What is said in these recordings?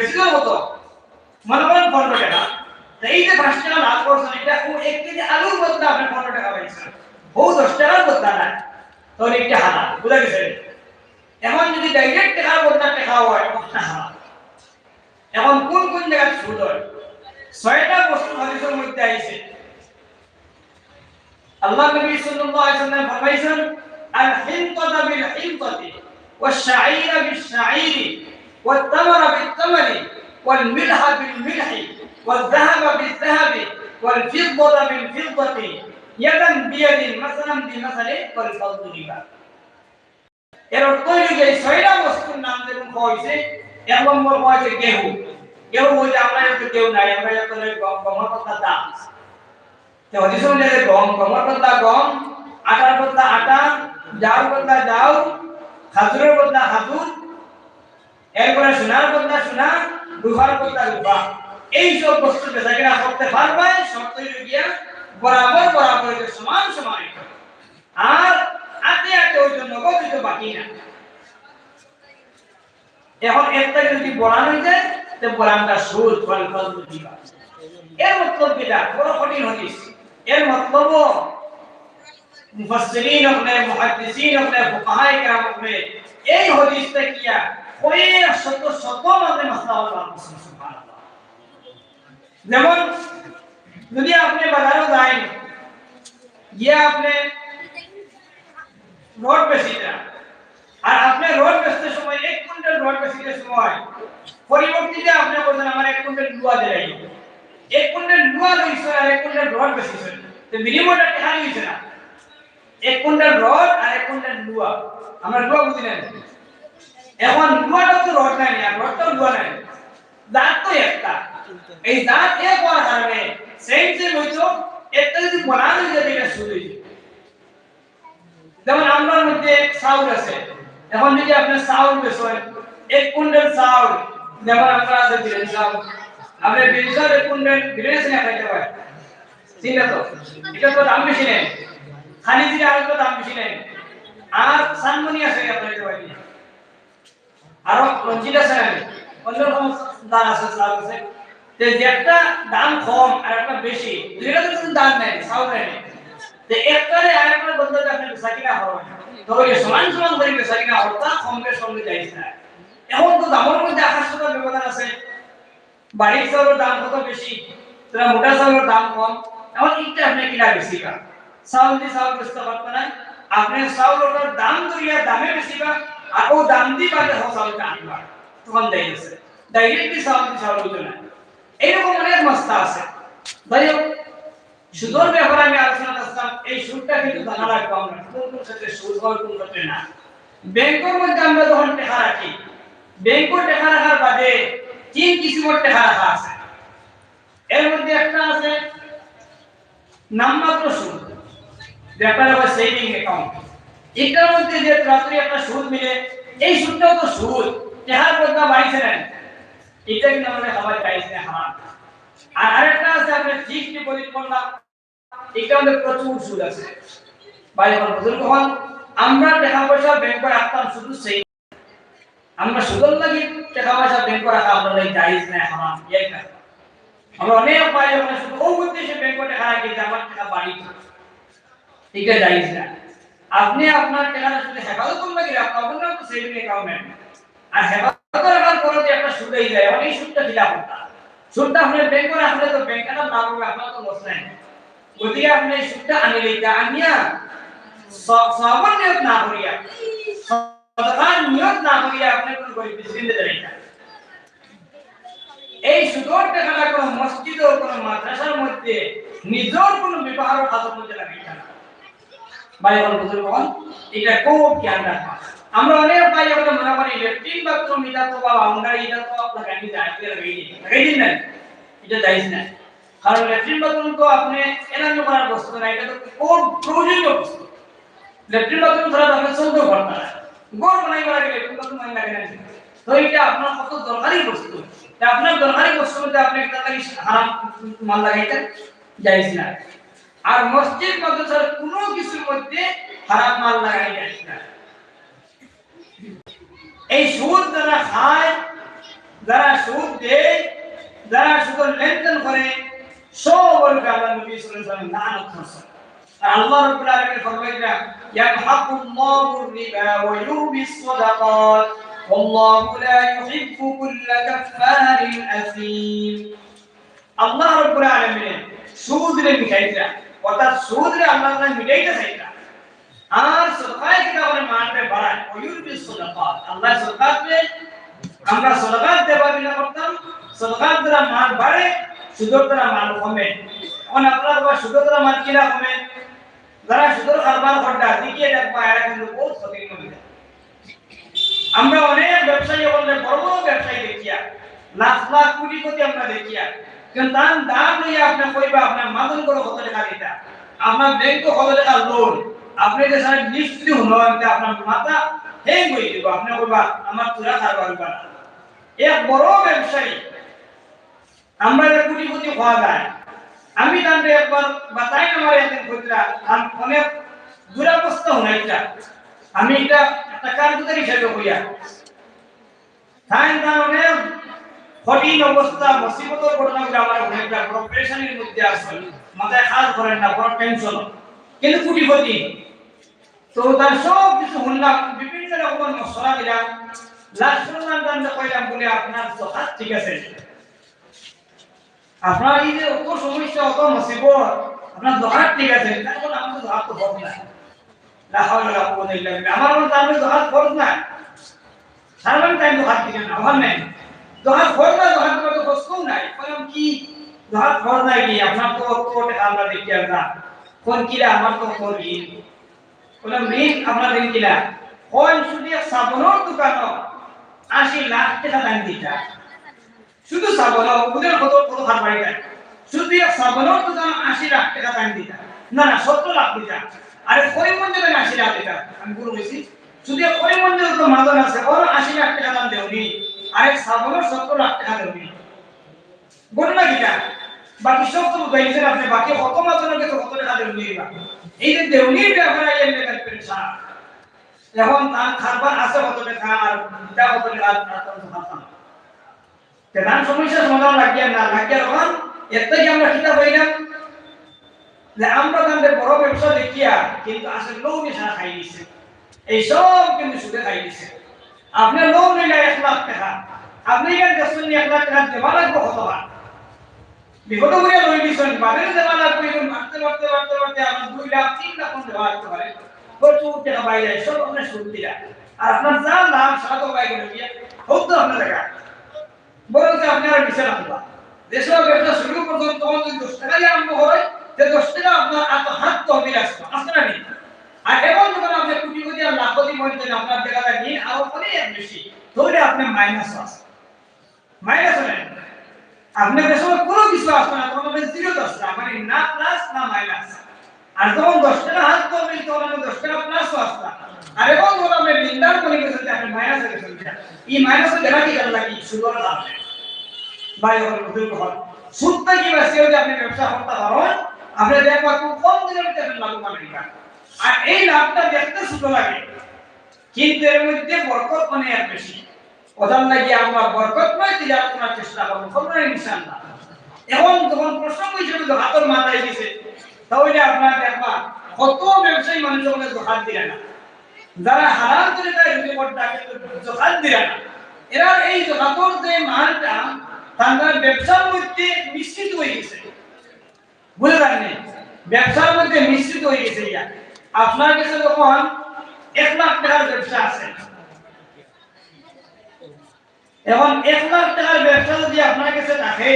বেসিকের মতো মনে করেন পনেরো টাকা। এই যে পাঁচ টাকা লাভ করছেন, এটা ও এক কেজি আলুর বদলা আপনি পনেরো টাকা পাইছেন। ও দশ টাকার বদলা না। তাহলে এটা হালা বুঝা গেছে? এখন যদি ডাইরেক্ট টাকার বদলা টাকা হয় না হালা এখন কোন কোন জায়গায় সুদ হয়? ছয়টা বস্তু হাদিসের মধ্যে আইছে। আল্লাহ নবী সাল্লাল্লাহু আলাইহি ওয়াসাল্লাম ফরমাইছেন আল হিনতাদা বিল হিনতাতি ওয়াশ শাঈরা বিশ শাঈরি والتمر بالتمر والملح بالملح والذهب بالذهب والفضة بالفضة يدا بيد مثلا بمثل والفضل ربا এর অর্থ হইল যে ছয়টা বস্তুর নাম যেরকম হয়েছে এক নম্বর হয়েছে গেহু গেহু বলতে আমরা একটু কেউ নাই আমরা যত গমের কথা দাম তো হদিস অনুযায়ী গম গমের বদলা গম আটার বদলা আটা যাওর বদলা যাও খাজুরের বদলা খাজুর এরপরে সোনার কথা সোনা রূপার কথা রূপা এই সব বস্তু বেচাকেনা করতে পারবে সবচেয়ে গিয়া বরাবর বরাবর সমান সমান আর আতে আতে ওই জন্য গতিত বাকি না। এখন একটা যদি বলান হইতে তে বলানটা সুদ, ফল ফল দিবা। এর মতলব কি দা বড় কঠিন হদিস। এর মতলব মুফাসসিরিন আপনি মুহাদ্দিসিন আপনি ফুকাহায়ে کرام আপনি এই হদিসটা কিয়া কয়েক শত শত মানে মাসলা আল্লাহ সুবহানাল্লাহ যেমন যদি আপনি বাজারে যান গিয়ে আপনি রড বেচিটা আর আপনি রড বেচতে সময় এক কুইন্টাল রড বেচিতে সময় পরিবর্তিতে আপনি বলছেন আমার এক কুইন্টাল লুয়া দিলাই এক কুইন্টাল লুয়া লইছে আর এক কুইন্টাল রড বেচিছে তো মিনিমামটা টাকা লইছে না এক কুইন্টাল রড আর এক কুইন্টাল লুয়া আমরা লুয়া বুঝি না এখন লুয়াটা তো রড নাই, আর রডটা লুয়া নাই। দাঁত তো একটা। এই দাঁত এক হওয়ার কারণে সেম সেম হইতো একটা যদি বনানো হয়ে যাবে এটা শুরু যেমন আমরার মধ্যে চাউল আছে। এখন যদি আপনি চাউল বেচেন, এক কুইন্টাল চাউল, যেমন আপনার আছে বিরিয়ানি চাউল। আপনি চাউল এক কুইন্টাল বিরিয়ানি সিনে খাইতে পারেন? চিন্তা তো? এটা তো দাম বেশি নেই। খালি জিরা আলু তো দাম বেশি নেই। আর সানমনি আছে আপনার এটা আরও চাউল এখন তো দামের মধ্যে আকাশ পাতাল ব্যবধান আছে? বাড়ির চাউলের দাম কত বেশি? তোরা মোটা দাম কম। এখন এইটা আপনি কিনা বেশি কা চাউল দিয়ে চাউল বেচতে পারতো না। আপনি চাউলের দাম ধরিয়া দামে বেশি কা আর ও দাম দি পালে হ তখন দেয় ডাইরেক্টলি চাউল দিয়ে চাউল না এইরকম অনেক মস্তা আছে। হোক, সুদের ব্যাপারে আমি আলোচনা করছিলাম। এই সুদটা কিন্তু জানা রাখব আমরা। কোন কোন ক্ষেত্রে সুদ হয়, কোন ক্ষেত্রে না। ব্যাংকের মধ্যে আমরা যখন টাকা রাখি, ব্যাংকের টাকা রাখার বাদে তিন কিসিমের টাকা রাখা আছে। এর মধ্যে একটা আছে, নামমাত্র সুদ। যেটা হলো সেভিং অ্যাকাউন্ট এটার মধ্যে যে রাত্রি একটা সুদ মিলে, এই সুদটাও তো সুদ টাকার বদলা বাড়িছে না। এটা কিন্তু আমাদের খাবার চাইছে হারাম আর আরেকটা আছে আপনি ফিক্সড ডিপোজিট করলাম এটা আমাদের প্রচুর সুদ আছে। ভাই এখন বুঝুন কখন আমরা টাকা পয়সা ব্যাংকে রাখতাম শুধু সেই। আমরা সুদের লাগি টাকা পয়সা ব্যাংকে রাখা আমরা এই জায়েজ না হারাম এই না আমরা অনেক পাই আমরা শুধু ও উদ্দেশ্যে ব্যাংকে টাকা রাখি যে আমার টাকা বাড়ি এটা জায়েজ না। আপনি আপনার টাকাটা শুধু হেফাজত করুন লাগি আপনার আপনার তো সেভিং অ্যাকাউন্ট আর হেফাজত রাখার পরে যে একটা সুদ হয়ে যায় অনেক সুদটা খিলাফ করতে সুদটা আপনি ব্যাংকে রাখলে তো ব্যাংকটা না পাবে আপনার তো লস নাই। ওদিকে আপনি সুদটা আনিলে তা আনিয়া সবর নিয়ত না করিয়া সদকার নিয়ত না করিয়া আপনি কোন গরিব মিসকিনদের দেবেন না এই সুদর টাকাটা কোন মসজিদ ও কোন মাদ্রাসার মধ্যে নিজের কোন ব্যবহার কাজের মধ্যে লাগাই না ভাই বল এটা খুব আমরা মনে করি লেট্রিন বাথরুম এটা তো বাবা আমরা এটা তো লাগাই দিই আজকে লাগাই দিই লাগাই দিন না। এটা যাইস না কারণ লেট্রিন বাথরুম তো বস্তু এটা বস্তু? লাগে আপনার কত দরকারি বস্তু? আপনার দরকারি বস্তুর আপনি একটা হারাম মাল লাগাইতে যাইস না আর মসজিদ মাদ্রাসার মধ্যে হারাম মাল লাগাই যাইস না এই সুদ যারা খায় যারা সুদ দেয় যারা সুদের লেনদেন করে সবরকে আল্লাহ নবী সাল্লাল্লাহু আলাইহি ওয়াসাল্লাম লানত করছেন আর আল্লাহ রাব্বুল আলামিন ফরমাইলেন ইয়ামহাকুল্লাহু রিবা ওয়া ইউবিস সাদাকাত والله لا يحب كل كفار أثيم আল্লাহ রাব্বুল আলামিন সুদরে মিটাইতা অর্থাৎ সুদরে আল্লাহ তাআলা মিটাইতে চাইতা আর সদকায়ে কিতাবের মানতে বাড়ায়। ওয়ুরবি সাদাকাত। আল্লাহ আমরা সাদাকাত দেবা বিনা করতাম। সাদাকাত দ্বারা মান বাড়ে সুদের দ্বারা মান কমে। এখন আপনারা বাবা সুদের দ্বারা মান কিনা কমে? যারা সুদের কারবার দেখিয়ে দেখবা এরা কিন্তু বহুত মধ্যে আমরা অনেক ব্যবসায়ী বললে, বড় বড় ব্যবসায়ী দেখিয়া, লাখ লাখ কোটি কোটি আমরা দেখিয়া কিন্তু তার দাম লইয়া আপনি কইবা, আপনার মাদন করে কত টাকা দিতা? আপনার ব্যাংক কত টাকা লোন আপনি যে সারা নিশ্চিত হলো আপনার মাথা হেং হয়ে দিব আপনি কইবা আমার তুরা কারবার না। এক বড় ব্যবসায়ী, আমরা যে কোটি কোটি খাওয়া যায়, আমি তাহলে একবার বাতাই আমার একদিন আমি অনেক দুরাবস্থা হনাইটা আমি এটা একটা কার্যকর হিসাবে কইয়া তাই তার কঠিন অবস্থা, মুসিবতের ঘটনাগুলো আমার অনেকটা বড় পেরেশানির মধ্যে আছে। মাথায় কাজ করেন না, বড় টেনশন কিন্তু কোটি কোটি তো তার সব কিছু শুনলাম, বিভিন্ন রকমের মশলা দিলাম। বলে আপনার তো হাত ঠিক আছে। আপনার এই যে সমস্যা ঠিক আছে আমার মনে ফরজ না ওখানে নাই। বললাম কি নাই আপনার তো আমরা দেখি আর না। কোন কিলা আমার তো করি বললাম ঋণ আপনার ঋণ কিলা? কোন শুধু সাবনের দোকান? আশি লাখ টাকা দাম দিতা। শুধু সাবন ওদের কত কত খাট বাড়ি শুধু সাবনের দোকান আশি লাখ টাকা দাম দিতা। না না, সত্তর লাখ দিতা। আরে কই মন্দিরে আশি লাখ দিতা। আমি বলে গেছি শুধু কই মন্দিরে তো মাদন আছে, ওর আশি লাখ টাকা দাম দেওনি। আরেক সাবনের সত্তর লাখ টাকা দেওনি। বল না কিটা? বাকি সব তো গাইছেন আপনি, বাকি কত মাদনের কাছে কত টাকা দেওনি এই যে দেওনির ব্যাপারে এই লেখার পেরেশান এখন তার খাবার আছে কত টাকা আর দিতা কত টাকা তার তো খাতাম প্রধান সমস্যা সমাধান লাগিয়ে না লাগিয়ে তখন এর থেকে আমরা কিতাব না। যে আমরা তাদের বড় ব্যবসা দেখিয়া কিন্তু আসলে লোক নেশা খাই দিছে। এই সব কিন্তু সুদে খাই দিছে। আপনার লোক নিলে এক লাখ টাকা, আপনি এখানে এক লাখ টাকা দেওয়া লাগবে কতবার বিগত করে লই দিছেন বাদের লাগবে এবং বাড়তে বাড়তে বাড়তে বাড়তে আপনার দুই লাখ, তিন লাখ দেওয়া লাগতে পারে প্রচুর টাকা বাইরে সব আপনার দিলা আর আপনার যা লাভ সাত বাইরে গিয়ে হোক তো আপনার টাকা বরং যে আপনি আর বিচার আনবা দেশের ব্যবসা শুরু করছেন তখন যদি দশ টাকা দিয়ে আরম্ভ হয় যে দশ টাকা আপনার এত হাত তহবিল আসবে আসবে না নেই। আর এখন যখন আপনি কোটি কোটি আর লাখ কোটি মধ্যে আপনার টাকাটা নিন আরও অনেক বেশি তাহলে আপনি মাইনাস আছে। মাইনাস হলেন আপনি কিছু আসবে না তখন আপনি জিরো আসবে মানে না প্লাস না মাইনাস আর যখন দশ টাকা হাত তহবিল তখন আপনি দশ টাকা প্লাসও আসবে আর এখন যখন আপনি নিন্দার করে গেছেন আপনি মাইনাসে গেছেন এই মাইনাসে দেখা কি গেল নাকি সুদর লাভ নেই ভাই হল বুজুর্গ হল সুদটা কি বেশি হলে আপনি ব্যবসা করতে পারেন লাগে। মধ্যে বরকত লাগি করার চেষ্টা করব। খবর ইনশাআল্লাহ। এখন যখন প্রসঙ্গ হিসেবে হাতের মাথায় দিছে তাহলে আপনার দেখবা, কত ব্যবসায়ী মানুষ যখন দোকান দিলে না। যারা হারাম করে রুজি করতে কিন্তু জোখান দিলে না। এরা এই জোখাতর যে মালটা তাদের ব্যবসার মধ্যে মিশ্রিত হয়ে গেছে। বুঝে পারেননি ব্যবসার মধ্যে মিশ্রিত হয়ে গেছে ইয়া। আপনার কাছে যখন এক লাখ টাকার ব্যবসা আছে, এখন এক লাখ টাকার ব্যবসা যদি আপনার কাছে থাকে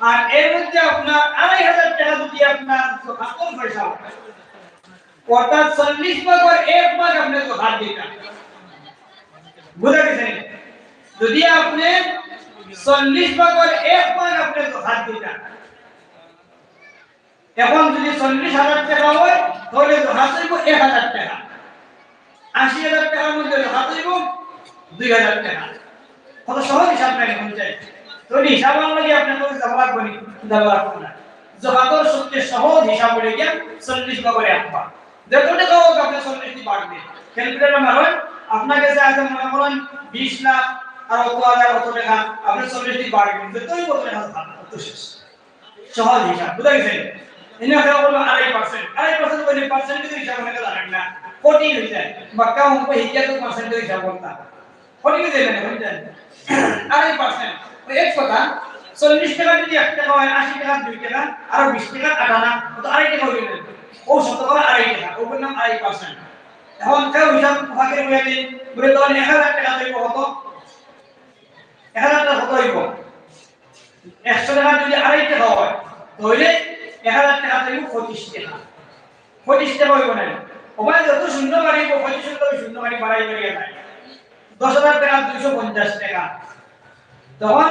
আর এর মধ্যে আপনার আড়াই হাজার টাকা যদি আপনার হাতের পয়সা অর্থাৎ চল্লিশ ভাগের এক ভাগ আপনি তো দিতেন বুঝা গেছে যদি আপনি চল্লিশ ভাগের এক ভাগ আপনি তো দিতেন এখন যদি চল্লিশ হাজার টাকা হয়, তাহলে হাত হইব এক হাজার টাকা। আশি হাজার টাকার মধ্যে হাত হইব দুই হাজার টাকা। কত সহজ হিসাব নাই এখন চাই তো হিসাব অনুযায়ী আপনার কাছে যাওয়া লাগবে না যাওয়া লাগবে না জবাতর সবচেয়ে সহজ হিসাব করে গিয়ে চল্লিশ এক ভাগ যত টাকা হোক আপনি চল্লিশটি বাড়বে ক্যালকুলেটার মারেন আপনার কাছে আছে মনে করেন বিশ লাখ আর অত হাজার অত টাকা, আপনি চল্লিশ দিন। বাড়ি কিন্তু তুই কত টাকা কত শেষ। সহজ হিসাব, বুঝা গেছে? এনে কেউ বলব আড়াই পার্সেন্ট আড়াই পার্সেন্ট বলে পার্সেন্ট কিন্তু হিসাব অনেকে জানেন না। কোটি হয়ে যায়। বাক্কা অঙ্ক হিজা পার্সেন্ট হিসাব করতাম কোটি দেবেন আড়াই পার্সেন্ট কথা চল্লিশ টাকা যদি এক টাকা হয়, আশি টাকা, দুই টাকা, আর বিশ টাকা আটানা তো আড়াই টাকা হয়ে গেলেন ও শতকরা আড়াই টাকা, ও বললাম আড়াই পার্সেন্ট। এখন কেউ হিসাব ভাগের হয়ে দিন বলে তখন এক হাজার টাকা দেবো কত? এক হাজার টাকা কত হইব? একশো টাকা যদি আড়াই টাকা হয়, তাহলে এক হাজার টাকা দেবো পঁচিশ টাকা। পঁচিশ টাকা হইব না। ওখানে যত শূন্য বাড়িব পঁচিশ শূন্য বাড়ি বাড়াই বাড়িয়ে যায়। দশ হাজার টাকা, দুইশো পঞ্চাশ টাকা। তখন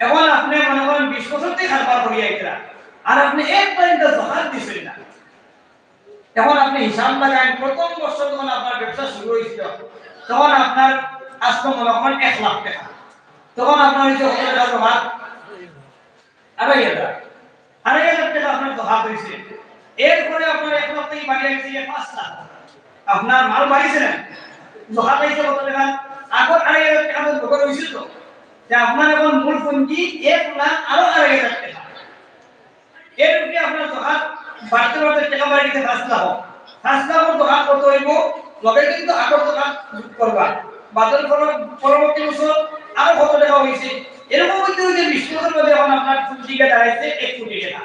এখন আপনি মনে করেন বিশ বছর থেকে খারবার করিয়া আইতরা আর আপনি এক পয়েন্ট জমাত দিছেন না। এখন আপনি হিসাব লাগান, প্রথম বছর যখন আপনার ব্যবসা শুরু হয়েছিল, তখন আপনার আসতো মনে করেন এক লাখ টাকা। তখন আপনার হয়েছে আড়াই হাজার। আড়াই হাজার টাকা আপনার হয়েছে। এরপরে আপনার এক লাখ থেকে বাড়ি গেছে পাঁচ লাখ। আপনার মাল বাড়িছে না? জমাত হয়েছে কত টাকা? আগত আড়াই হাজার টাকা তো হয়েছিল তো। যে আপনার এখন মূল পুঁজি এক লাখ আরও এর আপনার বাড়তে বাড়তে টাকা বাড়ি গেছে পাঁচ লাখ পাঁচ লাখের দোকান কত হইব? লগে কিন্তু আগর যোগ করবা। বাদল পরবর্তী বছর আরও কত টাকা হয়েছে এরকম বিশ বছর মধ্যে এখন আপনার পুঁজিকে দাঁড়াইছে এক কোটি টাকা।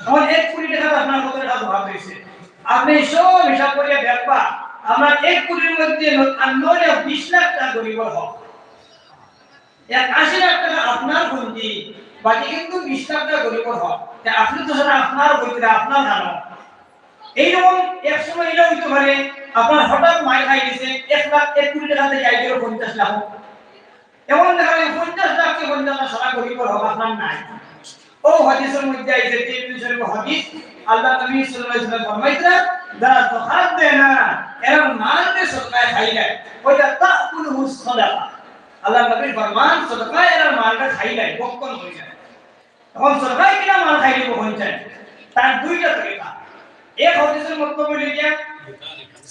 এখন এক কোটি টাকা আপনার কত টাকা জমা হয়েছে আপনি সব হিসাব করিয়া দেখবা আপনার এক কোটির মধ্যে নয় বিশ লাখ টাকা গরিবর হক আশি লাখ টাকা আপনার পুঁজি বাকি কিন্তু বিশ লাখ হক আপনি তো সেটা আপনার বইতে আপনার জানো এইরকম এক সময় এটা হইতে পারে, আপনার হঠাৎ মাই খাই গেছে, এক লাখ এক কোটি টাকা থেকে আই পঞ্চাশ লাখ। এমন দেখা যায়, পঞ্চাশ লাখ কে পঞ্চাশ লাখ সারা গরিবর হক আপনার নাই। ও হাদিসের মধ্যে আইছে তিরমিজি শরীফ হাদিস, আল্লাহ নবী সাল্লাল্লাহু আলাইহি ওয়াসাল্লাম ফরমাইছেন দেয় না এরা মাল দিয়ে সদকায় খাইলে ওইটা তাকুলহু সাদাকা। আল্লাহ নবীর ফরমান, সদকায় এরা মালটা খাইলে বক্ষণ হয়ে যায়। তখন সদকায় কিনা মাল খাইলে কখন চায় তার দুইটা তরিকা। এক হাদিসের মধ্যে বলে গিয়া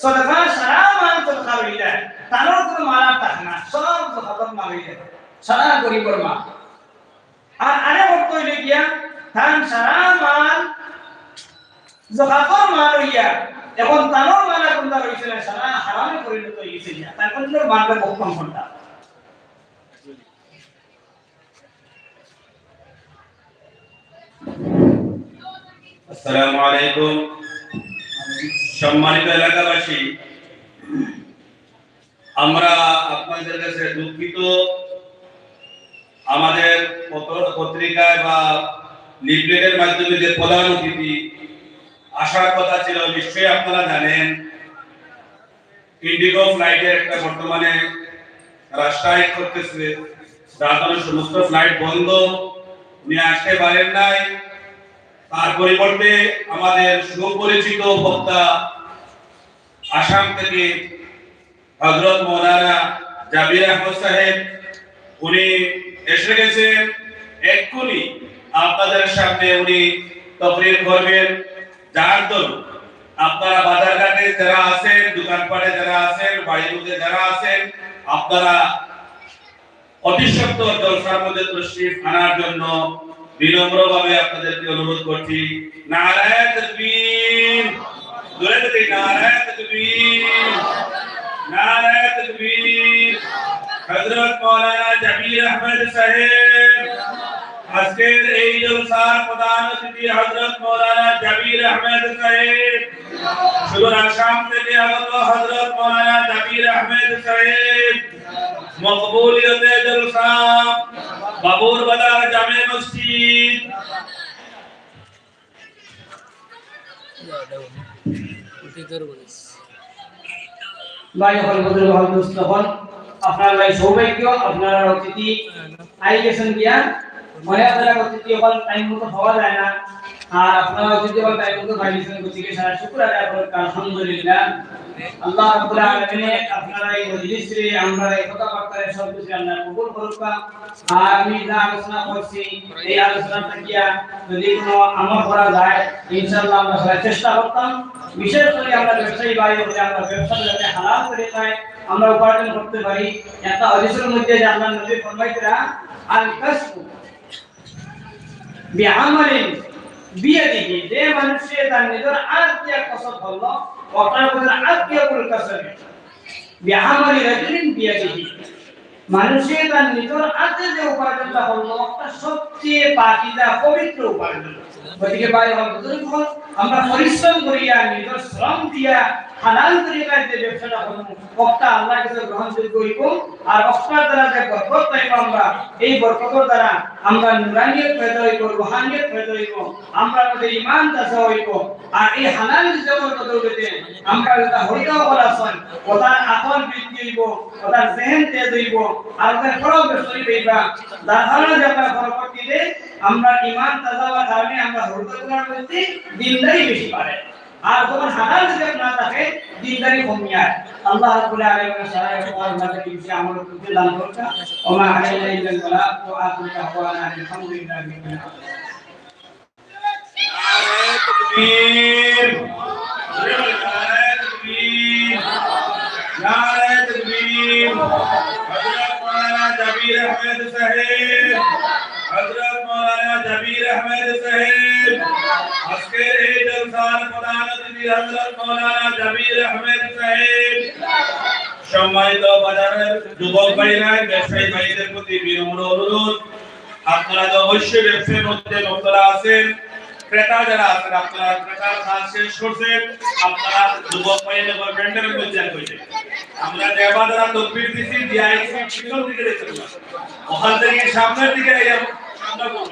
সদকা সারা মাল সদকা হয়ে যায়। তারও কোনো মাল আর না, সব সদকার মাল হয়ে যায়। সারা গরিবর মাল। আর আরে অর্থ হইলে গিয়া ধান সারা মাল, জকাতর মাল হইয়া, এখন তানোর মাল কোনটা রইছে না, সারা হারামে পরিণত গিয়া তার কোন মালটা কখন কোনটা? আসসালামু আলাইকুম। সম্মানিত এলাকাবাসী, আমরা আপনাদের কাছে দুঃখিত। আমাদের পত্রিকায় বা লিফলেটের মাধ্যমে যে প্রধান অতিথি, আসার কথা ছিল, নিশ্চয়ই আপনারা জানেন ইন্ডিগো ফ্লাইটের একটা বর্তমানে রাষ্ট্রায়িত করতেছে। যার সমস্ত ফ্লাইট বন্ধ। উনি আসতে পারেন নাই। তার পরিবর্তে আমাদের সুপরিচিত বক্তা আসাম থেকে হজরত মৌলানা জাবির আহমদ সাহেব, উনি এসে গেছেন। এক্ষুনি আপনাদের সামনে উনি তকরির করবেন। যার দরুন আপনারা বাজারঘাটে যারা আছেন, দোকানপাটে যারা আছেন বাড়ির মধ্যে যারা আছেন, আপনারা অতি জলসার মধ্যে তশরিফ আনার জন্য বিনম্রভাবে আপনাদেরকে অনুরোধ করছি। নারায়ণ তকবীর। জোরে বলি নারায়ণ তকবীর। নারায়ণ তকবীর। হযরত মাওলানা জাবির আহমেদ সাহেব। আজকের এই জলসার প্রধান অতিথি হযরত মাওলানা জাবির আহমেদ সাহেব। সুদূর আসাম থেকে আগত হযরত মাওলানা জাবির আহমেদ সাহেব। মকবুলিয়তে জলসা। বাবুর বাজার জামে মসজিদ। ভাই হল বদল হল মুস্তফা আপনার ভাই অতিথি। আই গেছেন গিয়া মনে অতিথি হল টাইম মতো হওয়া যায় না। আর আপনারা অতিথি হল টাইম মতো ভাইছেন গতিকে সারা শুক্র আদায় করেন আলহামদুলিল্লাহ। আল্লাহ রাব্বুল আলামিন আপনারা এই মজলিসে আমরা এই কথাবার্তায় সব কিছু আল্লাহ কবুল করুক আর আমি যা আলোচনা করছি, এই আলোচনা থাকিয়া যদি কোনো আমল করা যায়, ইনশাআল্লাহ আমরা সবাই চেষ্টা করতাম। বিশেষ করে আমরা ব্যবসায়ী বাড়ি হলে আমরা ব্যবসা যাতে হালাল করে খাই আমরা উপার্জন করতে পারি। একটা হদিসের মধ্যে যে আল্লাহ নবী ফরমাইতরা আল কাসবু বিআমালিন বিয়াদিহি যে মানুষে তার নিজের আত্মীয় কসব হলো ওটার মধ্যে আত্মীয় কুল কসব বিআমালি রাজুলিন বিয়াদিহি মানুষে তার নিজের আত্মীয় যে উপার্জনটা হলো সবচেয়ে পাকিজা পবিত্র উপার্জন। গতিকে ভাই বুজুর্গ, আমরা পরিশ্রম করিয়া, নিজের শ্রম দিয়া হালাল তরিকায় যে ব্যবসাটা হলো বক্তা আল্লাহ কাছে গ্রহণযোগ্য হইব আর বক্তার দ্বারা যে বরকত পাইব আমরা, এই বরকতের দ্বারা আমরা নুরানিয়ত পয়দা হইব, রুহানিয়ত পয়দা হইব, আমরা আমাদের ইমান দাসা হইব। আর এই হালাল রিজকের বদৌলতে আমরা যেটা হরিদাও বলা আছেন ওটার আকল বৃদ্ধি হইব, ওটার জেহেন তেজ হইব, আর ওটার ফরক বেসরি হইবা। কারণে যে আমরা পরবর্তীতে আমরা ইমান তাজা হওয়ার কারণে নাম্বার হল তোমার মধ্যে দিনদারি বেশি পারে। আর তোমার হালাল রিজিক না থাকে, দিনদারি কমে যায়। আল্লাহ রাব্বুল আলামিন সারা কোরআন মাঝে কি আমল করতে দান করতে ওমা আলাইনা ইল্লাল বালাগ ওয়া আখিরু দাওয়ানা আলহামদুলিল্লাহি রাব্বিল আলামিন। নারায়ে তাকবীর। নারায়ে তাকবীর। নারায়ে তাকবীর হযরত মাওলানা জাবির আহমেদ সাহেব। হযরত মাওলানা জাবির আহমেদ সাহেব। আজকের এই জলসার প্রধান অতিথি হযরত মাওলানা জাবির আহমেদ সাহেব। সম্মানিত বাজারের যুবক ভাইরা, ব্যবসায়ী ভাইদের প্রতি বিনম্র অনুরোধ। আপনারা অবশ্যই ব্যবসায়ের মধ্যে মক্তলা আছেন। ক্রেতা যারা আছেন, আপনারা ক্রেতার কাজ শেষ করছেন। আপনারা যুবক ভাইদের ব্র্যান্ডের মধ্যে হয়েছে আমরা দেবা দ্বারা তকবির দিছি ডিআইসি পিছন দিকে দেখতে ওখান থেকে সামনের দিকে আমরা করব